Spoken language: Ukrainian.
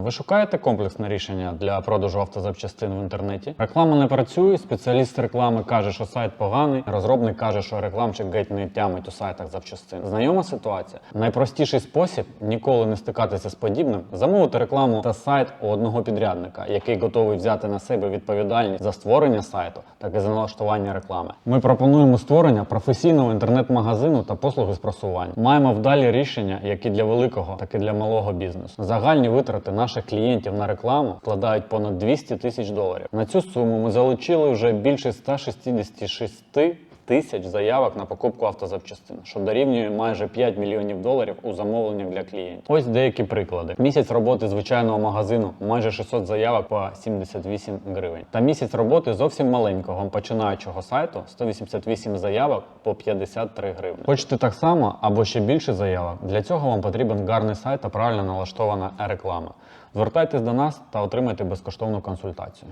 Ви шукаєте комплексне рішення для продажу автозапчастин в інтернеті? Реклама не працює, спеціаліст реклами каже, що сайт поганий, розробник каже, що рекламчик геть не тямить у сайтах запчастин. Знайома ситуація? Найпростіший спосіб ніколи не стикатися з подібним замовити рекламу та сайт у одного підрядника, який готовий взяти на себе відповідальність за створення сайту, так і за налаштування реклами. Ми пропонуємо створення професійного інтернет-магазину та послуги з просування. Маємо вдалі рішення, як і для великого, так і для малого бізнесу. Загальні витрати наших клієнтів на рекламу складають понад 200 тисяч доларів. На цю суму ми залучили вже більше 166 тисяч заявок на покупку автозапчастин, що дорівнює майже 5 мільйонів доларів у замовленнях для клієнтів. Ось деякі приклади: місяць роботи звичайного магазину майже 600 заявок по 78 гривень. Та місяць роботи зовсім маленького починаючого сайту 188 заявок по 53 гривні. Хочете так само або ще більше заявок? Для цього вам потрібен гарний сайт та правильно налаштована реклама. Звертайтесь до нас та отримайте безкоштовну консультацію.